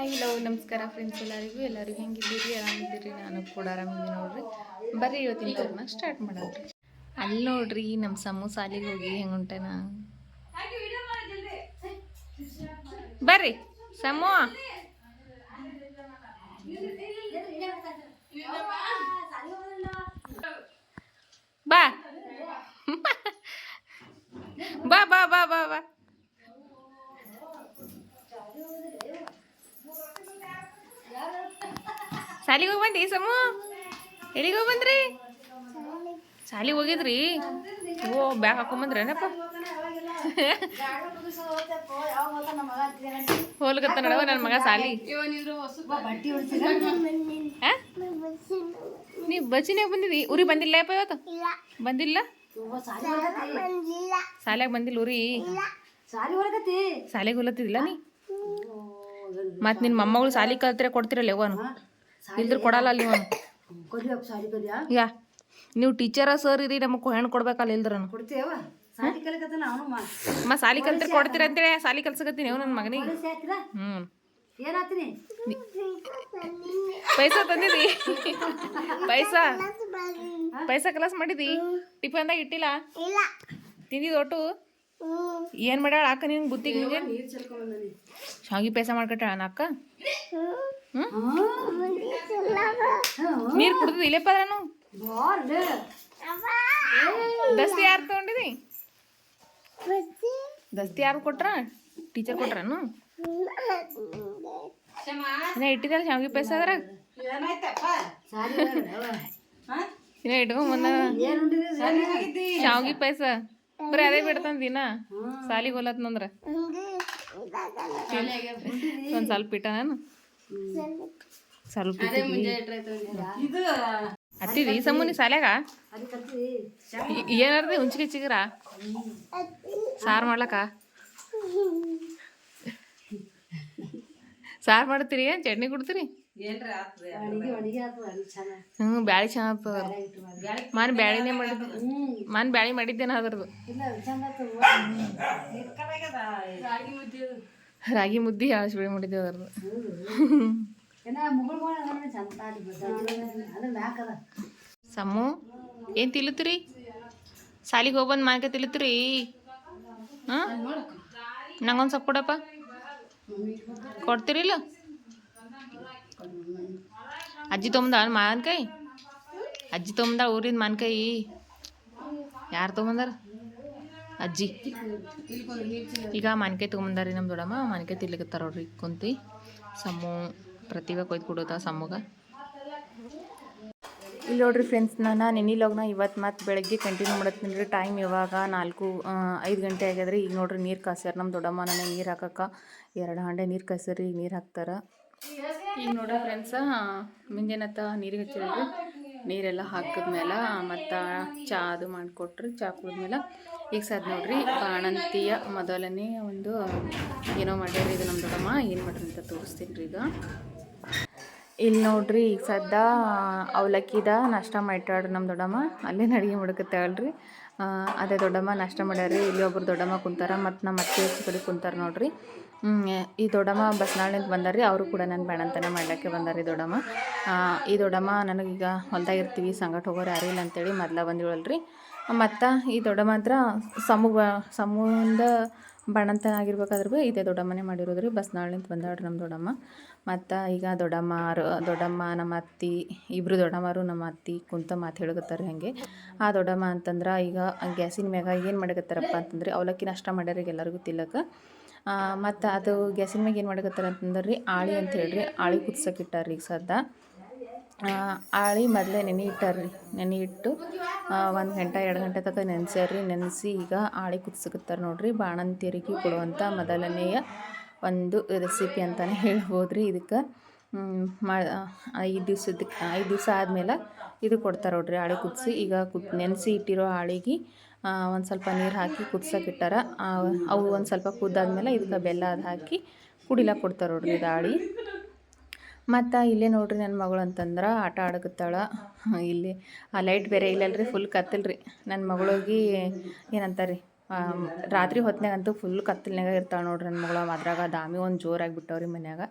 Hi hello ನಮಸ್ಕಾರ friends ಎಲ್ಲರಿಗೂ. ಎಲ್ಲರಿಗೂ ಹೆಂಗಿದ್ದೀರಿ? ಆರಾಮಿದ್ದೀರಿ? ನಾನು ಕೂಡ ಆರಾಮಿದ್ದೀನಿ ನೋಡ್ರಿ. ಬರ್ರಿ, ಇವತ್ತಿನ ಕಾರ್ನ ಸ್ಟಾರ್ಟ್ ಮಾಡೋದ್ರಿ ಅಲ್ಲಿ ನೋಡ್ರಿ ನಮ್ಮ ಸಮ್ಮು ಸಾಲಿಗೆ ಹೋಗಿ ಹೆಂಗೆ ಉಂಟೇನ? ಬರ್ರಿ, ಸಮೂ ಬಾ ಬಾ ಬಾ ಬಾ ಬಾ ಬಾ ಸಾಲಿಗೆ ಹೋಗಿ ಬಂದಿ ಸಮ? ಎಲ್ಲಿಗೆ ಹೋಗಿ ಬಂದ್ರಿ? ಶಾಲೆಗೆ ಹೋಗಿದ್ರಿ? ಓ, ಬ್ಯಾಗ್ ಹಾಕೊಂಬಂದ್ರೇನಪ್ಪ ಹೋಲ್ಗತ್ತ ನಡವ ನನ್ನ ಮಗ ಸಾಲಿ? ನೀ ಬಚ್ಚಿನಾಗ ಬಂದಿದಿ? ಉರಿ ಬಂದಿಲ್ಲ ಅಪ್ಪ ಇವತ್ತು? ಬಂದಿಲ್ಲ? ಸಾಲ್ಯಾಗ ಬಂದಿಲ್ಲ ಉರಿ ಸಾಲಿಗೆ ಹೊಲತ್ತಿದಿಲ್ಲ ನೀ? ಮತ್ ನಿನ್ ಮೊಮ್ಮಗಳು ಸಾಲಿ ಕಲ್ತ್ರೆ ಕೊಡ್ತಿರಲ್ಲ ಅವನು ಇಲ್ದ್ರ ಕೊಡಲ್ಲ ಅಲ್ಲಿ ಅವನು ಯಾ ನೀವು ಟೀಚರ ಸರ್ ಇರಿ ನಮಗೆ ಹೆಣ್ಣು ಕೊಡ್ಬೇಕಲ್ಲ ಇಲ್ದ್ರ ಮ. ಸಾಲಿ ಕಲ್ತ್ರೆ ಕೊಡ್ತೀರ ಅಂತೇಳಿ ಸಾಲಿ ಕಲ್ಸಕತ್ತೀನಿ ಅವ್ ನನ್ನ ಮಗನಿಗೆ. ಹ್ಮ್. ಹ್ಞೂ ಪೈಸಾ ತಂದಿದಿ? ಪೈಸಾ? ಪೈಸ ಕಲಾಸ್ ಮಾಡಿದಿ? ಟಿಫನ್ದಾಗ ಇಟ್ಟಿಲ್ಲ? ತಿಂದಿದ್ದು ಒಟ್ಟು? ಏನ್ ಮಾಡ್ಯಾಳ ಅಕ್ಕ ನಿನ್ ಚೆಲ್ಕೊಂಬಂದನಿ ಶಾವಿಗೆ ಪೈಸಾ ಮಾಡ್ಕೊಟ್ಟಾಳ ಅಕ್ಕ? ನೀರ್ ಕುಡ್ದು ಇಲ್ಲೇ ಬಾಲ್ ದಸ್ತಿ ಯಾರು ತಗೊಂಡಿದಿ? ದಸ್ತಿ ಯಾರು ಕೊಟ್ರ? ಟೀಚರ್ ಕೊಟ್ರನು? ಇಟ್ಟಿದ್ದಲ್ಲ ಶಾವಿಗೆ ಅದ್ರ ಸಾರಿ ಇನ್ನ ಇಟ್ಕೊಂಡ್ ಬಂದ ಶಾವಿಗೆ ಪೈಸ. ಬರೀ ಅದೇ ಬಿಡ್ತಾನ ದಿನ. ಸಾಲಿಗೆ ಹೋಲತ್ನಂದ್ರ. ಒಂದ್ ಸ್ವಲ್ಪ ಇಟ್ಟ ನಾನು. ಸ್ವಲ್ಪ ಇಟ್ಟಿದ್ವಿ. ಇದು ಹತ್ತಿದಿ ಸಮೂನಿ ಸಾಲ್ಯಾಗ? ಅದು ಕಲ್ತೀವಿ ಏನಾರ್ದಿ ಹುಂಚಿಗೆ ಚಿಗರ? ಸಾರು ಮಾಡ್ಲಕ್ಕ? ಸಾರು ಮಾಡ್ತೀರಿ ಏನ್ ಚಟ್ನಿ ಕೊಡ್ತೀರಿ? ಚೆನ್ನಾಗಿ ಹ್ಞೂ ಬ್ಯಾಳಿ ಚೆನ್ನಾಗ್ತದ ಮಾನ್ ಬ್ಯಾಳಿನೇ ಮಾಡಿದ್ದೆ. ಮಾನ್ ಬ್ಯಾಳಿ ಮಾಡಿದ್ದೇನ ಅದ್ರದ್ದು. ರಾಗಿ ಮುದ್ದೆ ರಾಗಿ ಮುದ್ದಿ ಹಾಳಿಸ್ಬೇಳಿ ಮಾಡಿದ್ದೆ ಅದ್ರದ್ದು. ಸಮ್ಮು ಏನು ತಿಲ್ಲತ್ತೀರಿ? ಸಾಲಿಗೆ ಹೋಗ್ಬಂದು ಮಾನ್ಕ ತಿಲ್ಲತ್ತೀರಿ? ಹಾಂ ನಂಗೊಂದು ಸ್ವಲ್ಪ ಕೊಡಪ್ಪ. ಕೊಡ್ತೀರಿಲ್ಲ? ಅಜ್ಜಿ ತೊಗೊಂಬಂದ ಮಾನ್ಕಾಯಿ ಅಜ್ಜಿ ತೊಗೊಂಬಂದ ಊರಿಂದ ಮಾನ್ಕಾಯಿ ಯಾರು ತೊಗೊಂಬಂದಾರ ಅಜ್ಜಿ. ಈಗ ಮಾನ್ಕಾಯಿ ತೊಗೊಂಬಂದಾರಿ ನಮ್ಮ ದೊಡ್ಡಮ್ಮ. ಮಾನ್ಕಾಯಿ ತಿರ್ಲಿಕತ್ತಾರ ನೋಡ್ರಿ ಕುಂತಿ. ಸಮ್ಮು ಪ್ರತಿಭಾ ಕೊಯ್ದು ಕೊಡೋದ ಸಮ್ಮಗ ಇಲ್ಲಿ ನೋಡ್ರಿ ಫ್ರೆಂಡ್ಸ್ ನಾನು ನೆನಿ ಲಾಗ್ನ ಇವತ್ತು ಮತ್ತು ಬೆಳಗ್ಗೆ ಕಂಟಿನ್ಯೂ ಮಾಡತ್ತೀನಿ ರೀ. ಟೈಮ್ ಇವಾಗ ನಾಲ್ಕು ಐದು ಗಂಟೆ ಆಗ್ಯದ್ರಿ. ಈಗ ನೋಡ್ರಿ ನೀರು ಕಾಸ್ಯಾರ ನಮ್ಮ ದೊಡ್ಡಮ್ಮ ನನಗೆ ನೀರು ಹಾಕಕ್ಕೆ. ಎರಡು ಹಂಡೆ ನೀರು ಕಾಸ್ಯಾರ, ಈಗ ನೀರು ಹಾಕ್ತಾರ. ಈಗ ನೋಡ ಫ್ರೆಂಡ್ಸ ಮುಂಜಾನತ್ತ ನೀರಿಗೆ ಹಚ್ಚಿರೋದು ನೀರೆಲ್ಲ ಹಾಕಿದ್ಮೇಲೆ ಮತ್ತು ಚಹಾ ಅದು ಮಾಡಿಕೊಟ್ರು. ಚಹಾ ಕುಡಿದ್ಮೇಲೆ ಈಗ ಸದ್ ನೋಡ್ರಿ ಬಾಣಂತಿಯ ಮೊದಲನೇ ಒಂದು ಏನೋ ಮಾಡ್ಯಾರ ಇದು ನಮ್ಮ ದೊಡ್ಡಮ್ಮ. ಏನು ಮಾಡ್ರಿ ಅಂತ ತೋರಿಸ್ತೀನಿ ರೀ ಈಗ. ಇಲ್ಲಿ ನೋಡ್ರಿ, ಈಗ ಸದ್ದ ಅವಲಕ್ಕಿದ ನಾಷ್ಟ ಮಾಡಿಟ್ಟಾಳ್ರಿ ನಮ್ಮ ದೊಡ್ಡಮ್ಮ. ಅಲ್ಲೇ ಅಡುಗೆ ಮಾಡ್ಕೊತಾಳ್ರಿ. ಅದೇ ದೊಡ್ಡಮ್ಮ ನಾಷ್ಟ ಮಾಡ್ಯಾರ್ರಿ. ಇಲ್ಲಿ ಒಬ್ರು ದೊಡ್ಡಮ್ಮ ಕುಂತಾರ, ಮತ್ತು ನಮ್ಮ ಅತ್ತೆ ಹೆಚ್ಚು ಕಡೆ ಕುಂತಾರ ನೋಡ್ರಿ. ಈ ದೊಡ್ಡಮ್ಮ ಬಸ್ನಾಳಿಂದ ಬಂದಾರ್ರಿ. ಅವರು ಕೂಡ ನನ್ನ ಬೇಡಂತನ ಮಾಡ್ಲಿಕ್ಕೆ ಬಂದಾರ್ರಿ ದೊಡ್ಡಮ್ಮ. ಈ ದೊಡ್ಡಮ್ಮ ನನಗೀಗ ಹೊಲ್ದಾಗ ಇರ್ತೀವಿ ಸಂಗಟ ಹೋಗೋರು ಯಾರೂ ಇಲ್ಲ ಅಂತೇಳಿ ಮೊದ್ಲ ಬಂದಿವಲ್ರಿ ಮತ್ತು ಈ ದೊಡ್ಡಮ್ಮ ಹತ್ರ ಸಮೂಹ ಸಮೂಹದಿಂದ ಬಾಣಂತನ ಆಗಿರ್ಬೇಕಾದ್ರೂ ಇದೇ ದೊಡ್ಡಮ್ಮನೇ ಮಾಡಿರೋದ್ರಿ. ಬಸ್ನಾಳಿಂದ ಬಂದಾಳ್ರಿ ನಮ್ಮ ದೊಡ್ಡಮ್ಮ. ಮತ್ತು ಈಗ ದೊಡ್ಡಮ್ಮ ದೊಡ್ಡಮ್ಮ ನಮ್ಮ ಅತ್ತಿ ಇಬ್ಬರು ದೊಡ್ಡಮ್ಮರು ನಮ್ಮ ಅತ್ತಿ, ಕುಂತ ಮಾತು ಹೇಳಕತ್ತಾರೆ ಹಾಗೆ. ಆ ದೊಡ್ಡಮ್ಮ ಅಂತಂದ್ರೆ ಈಗ ಗ್ಯಾಸಿನ ಮ್ಯಾಗ ಏನು ಮಾಡಕತ್ತಾರಪ್ಪ ಅಂತಂದ್ರೆ ಅವಲಕ್ಕಿ ನಷ್ಟ ಮಾಡ್ಯಾರ ಎಲ್ಲರಿಗೂ ತಿಲ್ಲಕ್ಕೆ ಮತ್ತು ಅದು ಗ್ಯಾಸಿನ ಮ್ಯಾಗ ಏನು ಮಾಡಕತ್ತಾರ ಅಂತಂದ್ರೆ ರೀ ಆಳಿ ಅಂತ ಹೇಳ್ರಿ. ಆಳಿ ಕುದ್ಸಕ್ಕೆ ಇಟ್ಟಾರ್ರಿ ಈಗ ಸದ್ದ. ಆಳಿ ಮೊದಲೇ ನೆನೆ ಇಟ್ಟಾರ್ರಿ ನೆನೆ ಇಟ್ಟು ಒಂದು ಗಂಟೆ, ಎರಡು ಗಂಟೆ ತನಕ ನೆನೆಸ್ಯಾರ್ರಿ. ನೆನೆಸಿ ಈಗ ಆಳಿ ಕುದಿಸಕತ್ತಾರೆ ನೋಡ್ರಿ. ಬಾಣಂತಿಯರಿಗೆ ಕೊಡುವಂಥ ಮೊದಲನೆಯ ಒಂದು ರೆಸಿಪಿ ಅಂತಲೇ ಹೇಳ್ಬೋದು ರೀ ಇದಕ್ಕೆ ಮಾ ಐದು ದಿವ್ಸದ, ಐದು ದಿವಸ ಆದಮೇಲೆ ಇದು ಕೊಡ್ತಾರೆ ನೋಡ್ರಿ ಆಳಿ ಕುದಿಸಿ. ಈಗ ಕುದ್, ನೆನೆಸಿ ಇಟ್ಟಿರೋ ಆಳಿಗೆ ಒಂದು ಸ್ವಲ್ಪ ನೀರು ಹಾಕಿ ಕುದ್ಸಕ್ಕೆ ಇಟ್ಟಾರ ಅವು ಒಂದು ಸ್ವಲ್ಪ ಕುದ್ದಾದ್ಮೇಲೆ ಇದಕ್ಕೆ ಬೆಲ್ಲ ಅದು ಹಾಕಿ ಕುಡಿಲಾಕ ಕೊಡ್ತಾರೆ ನೋಡ್ರಿ ಇದು ಆಳಿ. ಮತ್ತು ಇಲ್ಲೇ ನೋಡ್ರಿ ನನ್ನ ಮಗಳು ಅಂತಂದ್ರೆ ಆಟ ಆಡಕತ್ತಾಳೆ. ಇಲ್ಲಿ ಆ ಲೈಟ್ ಬೇರೆ ಇಲ್ಲಲ್ರಿ ಫುಲ್ ಕತ್ತಲ್ರಿ. ನನ್ನ ಮಗಳಿಗೆ ಏನಂತಾರೆ ರಾತ್ರಿ ಹೊತ್ತಿನಾಗಂತೂ ಫುಲ್ ಕತ್ತಲ್ನಾಗ ಇರ್ತಾಳೆ ನೋಡ್ರಿ ನನ್ನ ಮಗಳು. ಅದ್ರಾಗ ದಾಮಿ ಒಂದು ಜೋರಾಗಿ ಬಿಟ್ಟವ್ರಿ ಮನ್ಯಾಗ.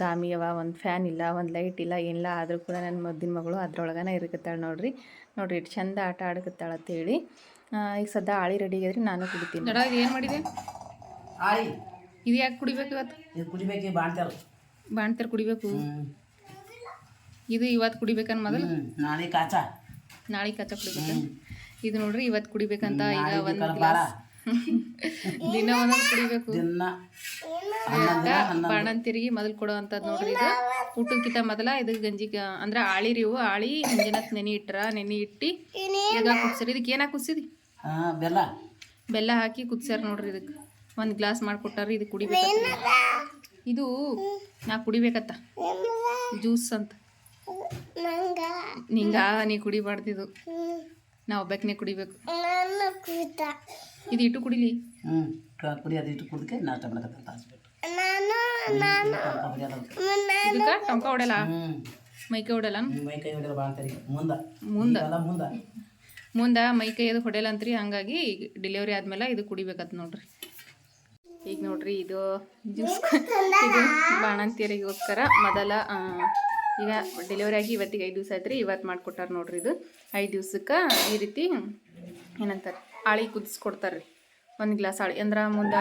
ದಾಮಿ ಅವ ಒಂದು ಫ್ಯಾನ್ ಇಲ್ಲ ಒಂದು ಲೈಟ್ ಇಲ್ಲ ಏನಿಲ್ಲ. ಆದರೂ ಕೂಡ ನನ್ನ ಮದ್ದಿನ ಮಗಳು ಅದ್ರೊಳಗನ ಇರಕತ್ತಾಳೆ ನೋಡ್ರಿ. ನೋಡ್ರಿ ಇಟ್ಟು ಚಂದ ಆಟ ಆಡಕತ್ತಾಳ ಅಂತೇಳಿ ಈಗ ಸದ್ಯ ಆಳಿ ರೆಡಿ ಆಗಿದ್ರಿ ನಾನು ಕುಡಿತೀನಿ. ಏನು ಮಾಡಿದೆ? ಆಳಿ. ಇದು ಯಾಕೆ ಕುಡಿಬೇಕು ಇವತ್ತು? ಕುಡಿಬೇಕು ಕುಡಿಬೇಕಿ ಬಾಣ್ತಾರ ಬಾಣ್ತಾರ ಕುಡಿಬೇಕು. ಇದು ಇವತ್ತು ಕುಡಿಬೇಕನ್ ಮೊದಲು? ನಾಳೆ ಕಾಚ. ನಾಳೆ ಕಾಚಾ ಕುಡಿಬೇಕು? ಇದು ನೋಡ್ರಿ ಇವತ್ತು ಕುಡಿಬೇಕಂತ ಈಗ ಒಂದು ಗ್ಲಾಸ್. ದಿನ ಒಂದೊಂದು ಕುಡಿಬೇಕು. ಬಾಣಂತಿರಿಗೆ ಮೊದಲು ಕೊಡುವಂಥದ್ದು ನೋಡ್ರಿ ಇದು. ಊಟಕ್ಕಿಂತ ಮೊದಲ ಇದು ಗಂಜಿ ಅಂದ್ರೆ ಆಳಿ ರೀ ಇವು. ಆಳಿ ಮುಂಜಾನೆ ನೆನೆ ಇಟ್ರ ನೆನೆ ಇಟ್ಟು ಈಗ ಕುದ್ಸರಿ ಇದಕ್ಕೆ ಏನಾಗ ಕುದಿಸಿದಿ ಬೆಲ್ಲ. ಬೆಲ್ಲ ಹಾಕಿ ಕುದ್ಸ್ಯಾರ ನೋಡ್ರಿ ಇದಕ್ಕೆ ಒಂದು ಗ್ಲಾಸ್ ಮಾಡಿಕೊಟ್ಟಾರ ಇದು ಕುಡಿಬೇಕತ್ತ ಇದು ನಾ ಕುಡಿಬೇಕತ್ತ. ಜ್ಯೂಸ್ ಅಂತ. ನಿಂಗ? ನೀ ಕುಡಿಬಾರ್ದಿದು. ನಾ ಒಬ್ಬಾಕಿನೇ ಕುಡಿಬೇಕು. ಇದು ಇಟ್ಟು ಕುಡಿಲಿ? ಕುಡಿ ಅದು ಇಟ್ಟು ಕುಡ್ದಕ್ಕೆ ನಾಷ್ಟ ಮಾಡಕತ್ತಂತ ಹಾಸ್ಬಿಟ್ಟು ಇದಕ್ಕೆ ಟೊಂಕ ಹೊಡೆಯಲ್ಲ? ಮೈಕೈ ಹೊಡೆಯಲ್ಲ? ಮೈ ಕೈ ಹೊಡೆಯಲ್ಲ ಬಾಣ್ತಾರಿ ಮುಂದ. ಮುಂದ. ಮುಂದೆ. ಮುಂದ ಮುಂದೆ ಮೈಕೈ ಅದು ಹೊಡೆಯಲ್ಲ ಅಂತ್ರಿ ಹಂಗಾಗಿ ಡೆಲಿವರಿ ಆದ್ಮೇಲೆ ಇದು ಕುಡಿಬೇಕತ್ ನೋಡ್ರಿ. ಈಗ ನೋಡ್ರಿ ಇದು ಜ್ಯೂಸ್ ಇದು ಬಾಣಂತಿಯರಿಗೋಸ್ಕರ ಮೊದಲ ಈಗ ಡೆಲಿವರಿ ಆಗಿ ಇವತ್ತಿಗೆ ಐದು ದಿವಸ ಆಯ್ತು ರೀ ಇವತ್ತು ಮಾಡಿಕೊಟ್ಟಾರ ನೋಡ್ರಿ ಇದು. ಐದು ದಿವ್ಸಕ್ಕೆ ಈ ರೀತಿ ಏನಂತಾರೆ ಆಳಿ ಕುದಿಸ್ಕೊಡ್ತಾರೆ ರೀ ಒಂದು ಗ್ಲಾಸ್ ಆಳಿ. ಅಂದ್ರೆ ಮುಂದೆ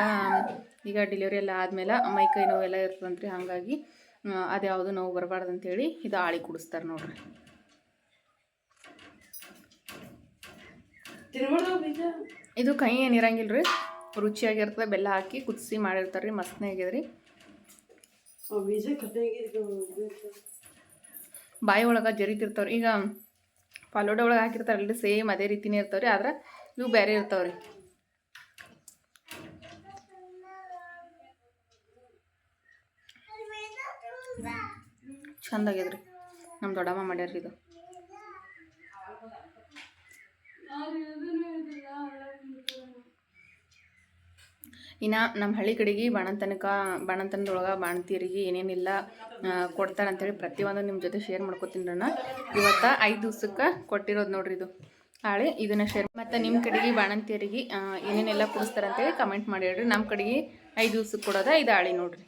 ಈಗ ಡೆಲಿವರಿ ಎಲ್ಲ ಆದಮೇಲೆ ಮೈ ಕೈ ನೋವೆಲ್ಲ ಇರ್ತದಂತ್ರಿ ಹಾಗಾಗಿ ಅದ್ಯಾವುದು ನೋವು ಬರಬಾರ್ದು ಅಂತೇಳಿ ಇದು ಆಳಿ ಕುಡಿಸ್ತಾರೆ ನೋಡ್ರಿ. ಇದು ಕೈ ಏನಿರಂಗಿಲ್ಲ ರೀ ರುಚಿಯಾಗಿರ್ತದೆ ಬೆಲ್ಲ ಹಾಕಿ ಕುದಿಸಿ ಮಾಡಿರ್ತಾರೆ ರೀ ಮಸ್ತ್ನೇ ರೀ. ಬಾಯಿ ಒಳಗೆ ಜರಿತಿರ್ತಾವ್ರಿ. ಈಗ ಪಾಲೋಡ ಒಳಗೆ ಹಾಕಿರ್ತಾರಲ್ರಿ ಸೇಮ್ ಅದೇ ರೀತಿನೇ ಇರ್ತಾವ್ರಿ ಆದ್ರೆ ಇವು ಬೇರೆ ಇರ್ತಾವ್ರಿ. ಚಂದ ಆಗ್ಯದ್ರಿ ನಮ್ಮ ದೊಡ್ಡಮ್ಮ ಮಾಡ್ಯಾರ್ರಿ ಇದು. ಇನ್ನು ನಮ್ಮ ಹಳ್ಳಿ ಕಡೆಗೆ ಬಾಣಂತನಕ ಬಾಣಂತನದೊಳಗೆ ಬಾಣಂತಿಯರಿಗೆ ಏನೇನಿಲ್ಲ ಕೊಡ್ತಾರೆ ಅಂತೇಳಿ ಪ್ರತಿಯೊಂದು ನಿಮ್ಮ ಜೊತೆ ಶೇರ್ ಮಾಡ್ಕೊತೀನಿ ಅಣ್ಣ ಇವತ್ತು ಐದು ದಿವ್ಸಕ್ಕೆ ಕೊಟ್ಟಿರೋದು ನೋಡ್ರಿ ಇದು. ಹಾಳೆ ಇದನ್ನು ಶೇರ್ ಮತ್ತು ನಿಮ್ಮ ಕಡೆಗೆ ಬಾಣಂತಿಯರಿಗೆ ಏನೇನೆಲ್ಲ ಕೊಡಿಸ್ತಾರೆ ಅಂತೇಳಿ ಕಮೆಂಟ್ ಮಾಡಿ ಹೇಳ್ರಿ. ನಮ್ಮ ಕಡೆಗೆ ಐದು ದಿವ್ಸಕ್ಕೆ ಕೊಡೋದ ಇದು ಹಾಳೆ ನೋಡ್ರಿ.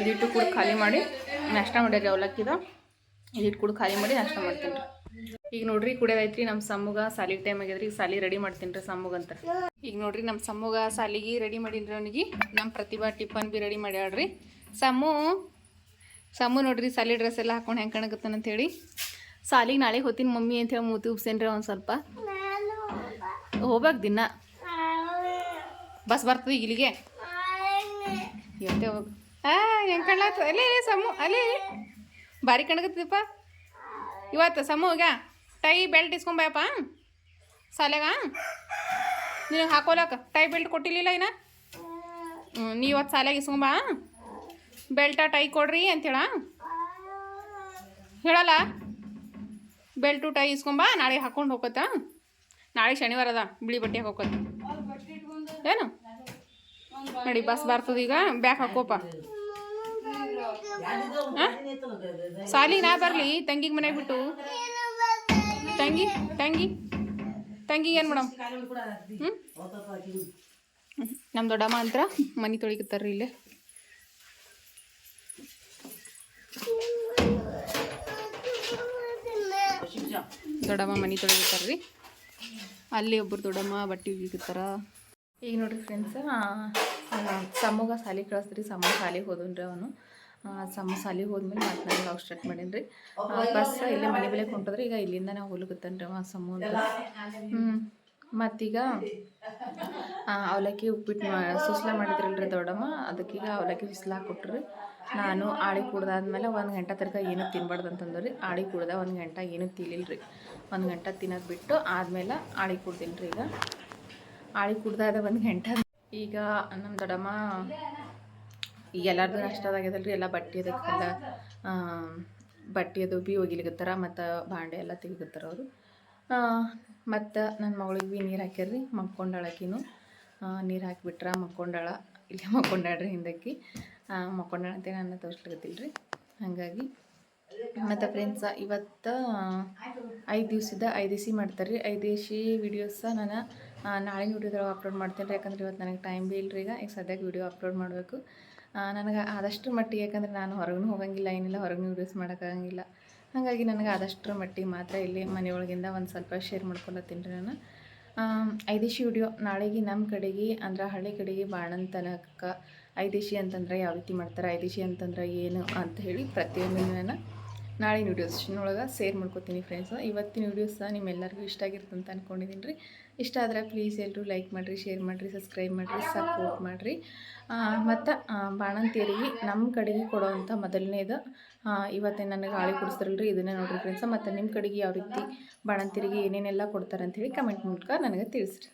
ಇದಿಟ್ಟು ಕೂಡ ಖಾಲಿ ಮಾಡಿ, ನಾಷ್ಟ ಮಾಡ್ಯಾರಿ ಅವಲಕ್ಕಿದ. ಇದಿಟ್ಟು ಕೂಡ ಖಾಲಿ ಮಾಡಿ ನಾಷ್ಟ ಮಾಡ್ತೀನಿ ರೀ. ಈಗ ನೋಡ್ರಿ ಕುಡಿಯೋದೈತ್ರಿ ನಮ್ಮ ಸಮ್ಮುಗ ಸಾಲಿಗೆ ಟೈಮ್ ಆಗ್ಯದ್ರಿ, ಈಗ ಸಾಲಿ ರೆಡಿ ಮಾಡ್ತೀನಿ ರೀ ಸಮ್ಮುಗ ಅಂತ. ಈಗ ನೋಡ್ರಿ ನಮ್ಮ ಸಮ್ಮುಗ ಸಾಲಿಗೆ ರೆಡಿ ಮಾಡಿನ್ರಿ ಅವನಿಗೆ ನಮ್ಮ ಪ್ರತಿಭಾ ಟಿಫನ್ ಬಿ ರೆಡಿ ಮಾಡ್ಯಾಳ್ರಿ. ಸಮ್ಮು ಸಮ್ಮು ನೋಡ್ರಿ ಸಾಲಿ ಡ್ರೆಸ್ ಎಲ್ಲ ಹಾಕೊಂಡು ಹೆಂಗೆ ಅಂತ ಹೇಳಿ ಸಾಲಿಗೆ ನಾಳೆ ಹೋಗ್ತೀನಿ ಮಮ್ಮಿ ಅಂತ ಹೇಳಿ ಮೂತಿ ಉಪ್ಸೇನ್ರಿ ಒಂದು ಸ್ವಲ್ಪ. ಹೋಗ್ಬೇಕು ದಿನ. ಬಸ್ ಬರ್ತದೆ ಈಗ ಇಲ್ಲಿಗೆ? ಎಂತೆ ಹೋಗ. ಹೆಂಗೆ ಕಾಣ್ಲಾತ ಅಲ್ಲೇ ಸಮ್ಮು ಅಲ್ಲೇ. ಭಾರಿ ಕಾಣಕತ್ತದಪ್ಪ. ಇವತ್ತು ಸಮ್ಮು ಹೋಗ್ಯ? ಟೈ ಬೆಲ್ಟ್ ಇಸ್ಕೊಂಬಯಪ್ಪ ಸಾಲ್ಯಾಗ? ನಿನಗೆ ಹಾಕೋಲಕ್ಕ. ಟೈ ಬೆಲ್ಟ್ ಕೊಟ್ಟಿಲ್ಲ ಇನ್ನ? ನೀ ಇವತ್ತು ಸಾಲ್ಯಾಗ ಇಸ್ಕೊಂಬ ಬೆಲ್ಟ ಟೈ ಕೊಡ್ರಿ ಅಂತೇಳ ಹೇಳಲ್ಲ? ಬೆಲ್ಟು ಟೈ ಇಸ್ಕೊಂಬ ನಾಳೆ ಹಾಕೊಂಡು ಹೋಗತ್ತ. ನಾಳೆ ಶನಿವಾರ ಅದ, ಬಿಳಿ ಬಟ್ಟೆ ಹಾಕೋಕತ್ತ ಏನು? ನಡಿ, ಬಸ್ ಬರ್ತದ ಈಗ, ಬ್ಯಾಗ್ ಹಾಕೋಪ. ಸಾಲಿಗೆ ನಾ ಬರಲಿ, ತಂಗಿಗೆ ಮನೆಗೆ ಬಿಟ್ಟು. ತಂಗಿ ತಂಗಿ ತಂಗಿ ಏನು ಮೇಡಮ್ ಹ್ಞೂ ನಮ್ಮ ದೊಡ್ಡಮ್ಮ ಅಂತ ಮನೆ ತೊಳಿಕತ್ತಾರ್ರಿ ಇಲ್ಲೇ. ದೊಡ್ಡಮ್ಮ ಮನೆ ತೊಳಿಕತ್ತಾರ್ರಿ. ಅಲ್ಲಿ ಒಬ್ಬರು ದೊಡ್ಡಮ್ಮ ಬಟ್ಟೆ ಒಗಿಕತ್ತಾರ ಈಗ ನೋಡ್ರಿ ಫ್ರೆಂಡ್ಸ್ ಸಮ್ಮಗ ಸಾಲಿ ಕಳಿಸ್ರಿ ಸಮ್ಮ ಸಾಲಿಗೆ ಹೋದನ್ರಿ ಅವನು. ಸಮ್ಮ ಸಾಲಿಗೆ ಹೋದ್ಮೇಲೆ ಮತ್ತೆ ನಾನು ಲಾಗ್ ಸ್ಟಾರ್ಟ್ ಮಾಡೀನಿ ರೀ ಬಸ್ ಇಲ್ಲೇ ಮನೆ ಬೆಲೆ ಕೊಂಡ್ರೆ ಈಗ ಇಲ್ಲಿಂದ ನಾವು ಹೋಗ್ಲಿಕತ್ತಾನ ರೀ ಸಮೂಹ ಹ್ಞೂ ಮತ್ತೀಗ ಅವಲಕ್ಕಿ ಉಪ್ಪಿಟ್ಟು ಮಾ, ಸುಸ್ಲ ಮಾಡಿದ್ರಲ್ರಿ ದೊಡ್ಡಮ್ಮ ಅದಕ್ಕೀಗ ಅವಲಕ್ಕಿ ಸುಸ್ಲ ಹಾಕ್ಕೊಟ್ರಿ ನಾನು ಆಳಿ ಕುಡ್ದಾದ್ಮೇಲೆ ಒಂದು ಗಂಟೆ ತನಕ ಏನೂ ತಿನ್ಬಾರ್ದು ಅಂತಂದ್ರಿ ಆಳಿ ಕುಡ್ದ ಒಂದು ಗಂಟೆ ಏನೂ ರೀ ಒಂದು ಗಂಟೆ ತಿನ್ನೋದು ಬಿಟ್ಟು ಆದ್ಮೇಲೆ ಆಳಿ ರೀ ಈಗ. ಆಳಿ ಕುಡ್ದಾದ ಒಂದು ಗಂಟೆ ಈಗ ನಮ್ಮ ದೊಡ್ಡಮ್ಮ ಈಗ ಎಲ್ಲರದು ರೀ ಎಲ್ಲ ಬಟ್ಟೆ ಅದಕ್ಕೆಲ್ಲ ಬಟ್ಟೆ ಅದು ಭೀ ಒಗಿಲಿಕತ್ತಾರ, ಮತ್ತು ಭಾಂಡೆ ಎಲ್ಲ ತೆಗಿಕತ್ತಾರ ಅವರು. ಮತ್ತು ನನ್ನ ಮಗಳಿಗೆ ಭೀ ನೀರು ಹಾಕ್ಯಾರ್ರಿ, ಮಕ್ಕೊಂಡಾಳಕಿನು. ನೀರು ಹಾಕಿಬಿಟ್ರ ಮಕ್ಕೊಂಡಾಳ, ಇಲ್ಲಿ ಮಕ್ಕೊಂಡಾಳ್ರಿ ಹಿಂದಕ್ಕೆ. ಮಕ್ಕೊಂಡಾಳ ಅಂತ ನನ್ನ ತೋರಿಸ್ಲಿಕತ್ತಿಲ್ಲ ರೀ ಹಾಗಾಗಿ ಮತ್ತು ಫ್ರೆಂಡ್ಸ ಇವತ್ತು ಐದು ದಿವ್ಸದ ಐದು ಮಾಡ್ತಾರೆ ರೀ ಐದು ದಿವಸ ವಿಡಿಯೋಸ ನಾನು ನಾಳೆ ವೀಡಿಯೋದಾಗ ಅಪ್ಲೋಡ್ ಮಾಡ್ತೀನಿ ರೀ ಯಾಕಂದ್ರೆ ಇವತ್ತು ನನಗೆ ಟೈಮ್ ಭೀ ಇಲ್ಲರಿ ಈಗ ಈಗ ಸದ್ಯಕ್ಕೆ ವಿಡಿಯೋ ಅಪ್ಲೋಡ್ ಮಾಡಬೇಕು. ನನಗೆ ಆದಷ್ಟ್ರ ಮಟ್ಟಿಗೆ, ಯಾಕಂದರೆ ನಾನು ಹೊರಗೂ ಹೋಗಂಗಿಲ್ಲ, ಏನಿಲ್ಲ, ಹೊರಗೂ ಯೂಸ್ ಮಾಡೋಕ್ಕಾಗಂಗಿಲ್ಲ. ಹಾಗಾಗಿ ನನಗೆ ಆದಷ್ಟರ ಮಟ್ಟಿಗೆ ಮಾತ್ರ ಇಲ್ಲಿ ಮನೆಯೊಳಗಿಂದ ಒಂದು ಸ್ವಲ್ಪ ಶೇರ್ ಮಾಡ್ಕೊಳತ್ತೀನಿ ರೀ ನಾನು. ಐದೇಶಿ ವಿಡಿಯೋ ನಾಳೆಗೆ ನಮ್ಮ ಕಡೆಗೆ, ಅಂದ್ರೆ ಹಳ್ಳಿ ಕಡೆಗೆ ಬಾಣನ ತನಕ ಐದೇಶಿ ಅಂತಂದ್ರೆ ಯಾವ ರೀತಿ ಮಾಡ್ತಾರೆ, ಐದೇಶಿ ಅಂತಂದ್ರೆ ಏನು ಅಂತ ಹೇಳಿ ಪ್ರತಿಯೊಂದು ನಾನು ನಾಳಿನ ವೀಡಿಯೋಸ್ನೊಳಗೆ ಶೇರ್ ಮಾಡ್ಕೊತೀನಿ ಫ್ರೆಂಡ್ಸ್ ಇವತ್ತಿನ ವೀಡಿಯೋಸ್ ನಿಮ್ಮೆಲ್ಲರಿಗೂ ಇಷ್ಟ ಆಗಿರುತ್ತೆ ಅಂತ ಅಂದ್ಕೊಂಡಿದ್ದೀನಿ ರೀ. ಇಷ್ಟ ಆದರೆ ಪ್ಲೀಸ್ ಎಲ್ಲರೂ ಲೈಕ್ ಮಾಡಿರಿ ಶೇರ್ ಮಾಡಿರಿ ಸಬ್ಸ್ಕ್ರೈಬ್ ಮಾಡಿರಿ ಸಪೋರ್ಟ್ ಮಾಡಿರಿ. ಮತ್ತು ಬಾಣಂತಿಯರಿಗೆ ನಮ್ಮ ಕಡೆಗೆ ಕೊಡೋವಂಥ ಮೊದಲನೇದು ಇವತ್ತೇ ನನಗೆ ಗಾಳಿ ಕೊಡಿಸ್ತಾರಲ್ರಿ, ಇದನ್ನೇ ನೋಡಿರಿ ಫ್ರೆಂಡ್ಸ್ ಮತ್ತು ನಿಮ್ಮ ಕಡೆಗೆ ಯಾವ ರೀತಿ ಬಾಣಂತಿಯರಿಗೆ ಏನೇನೆಲ್ಲ ಕೊಡ್ತಾರೆ ಅಂಥೇಳಿ ಕಮೆಂಟ್ ಮೂಲಕ ನನಗೆ ತಿಳಿಸ್ರಿ.